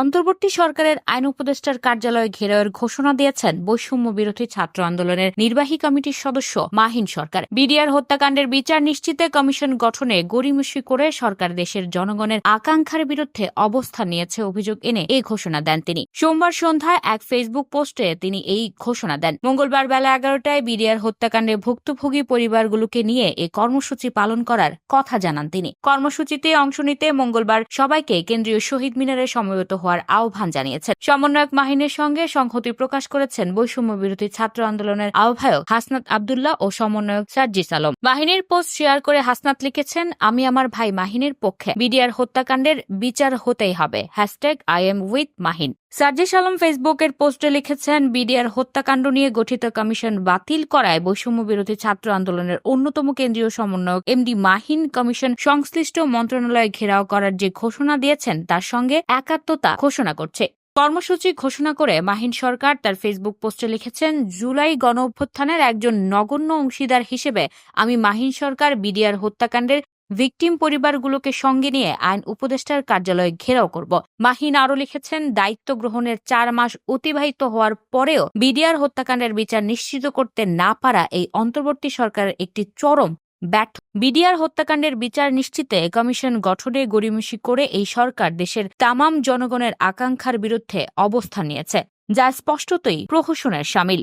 অন্তর্বর্তী সরকারের আইন উপদেষ্টার কার্যালয়ে ঘেরাওয়ের ঘোষণা দিয়েছেন বৈষম্য বিরোধী ছাত্র আন্দোলনের নির্বাহী কমিটির সদস্য মাহিন সরকার। বিডিআর হত্যাকাণ্ডের বিচার নিশ্চিতে কমিশন গঠনে গড়িমসি করে সরকার দেশের জনগণের আকাঙ্ক্ষার বিরুদ্ধে অবস্থান নিয়েছে অভিযোগ এনে এই ঘোষণা দেন তিনি। সোমবার সন্ধ্যায় এক ফেসবুক পোস্টে তিনি এই ঘোষণা দেন। মঙ্গলবার বেলা এগারোটায় বিডিআর হত্যাকাণ্ডে ভুক্তভোগী পরিবারগুলোকে নিয়ে এই কর্মসূচি পালন করার কথা জানান তিনি। কর্মসূচিতে অংশ নিতে মঙ্গলবার সবাইকে কেন্দ্রীয় শহীদ মিনারে সমবেত হওয়ার আহ্বান জানিয়েছেন। সমন্বয়ক মাহিনের সঙ্গে সংহতি প্রকাশ করেছেন বৈষম্য বিরোধী ছাত্র আন্দোলনের আহ্বায়ক হাসনাত আবদুল্লাহ ও সমন্বয়ক সার্জিস আলম। বাহিনীর পোস্ট শেয়ার করে হাসনাত লিখেছেন, আমি আমার ভাই মাহিনের পক্ষে বিডিআর হত্যাকাণ্ডের বিচার হতেই হবে। Hashtag I am with Mahin. Sarjis Alam ফেসবুকের পোস্টে লিখেছেন, বিডিআর হত্যাকাণ্ড নিয়ে গঠিত কমিশন বাতিল করায় বৈষম্য বিরোধী ছাত্র আন্দোলনের অন্যতম কেন্দ্রীয় সমন্বয়ক এমডি মাহিন। কমিশন সংশ্লিষ্ট মন্ত্রণালয় ঘেরাও করার যে ঘোষণা দিয়েছেন, তার সঙ্গে একাত্মতা ঘোষণা করছে। কর্মসূচি ঘোষণা করে মাহিন সরকার তার ফেসবুক পোস্টে লিখেছেন, জুলাই গণ অভ্যুত্থানের একজন নগণ্য অংশীদার হিসেবে আমি মাহিন সরকার বিডিআর হত্যাকাণ্ডের ভিকটিম পরিবারগুলোকে সঙ্গে নিয়ে আইন উপদেষ্টার কার্যালয়ে ঘেরাও করব। মাহিন আরও লিখেছেন, দায়িত্ব গ্রহণের চার মাস অতিবাহিত হওয়ার পরেও বিডিআর হত্যাকাণ্ডের বিচার নিশ্চিত করতে না পারা এই অন্তর্বর্তী সরকারের একটি চরম ব্যর্থ। বিডিআর হত্যাকাণ্ডের বিচার নিশ্চিতে কমিশন গঠনে গড়িমসি করে এই সরকার দেশের তামাম জনগণের আকাঙ্ক্ষার বিরুদ্ধে অবস্থান নিয়েছে, যা স্পষ্টতই প্রহসনের সামিল।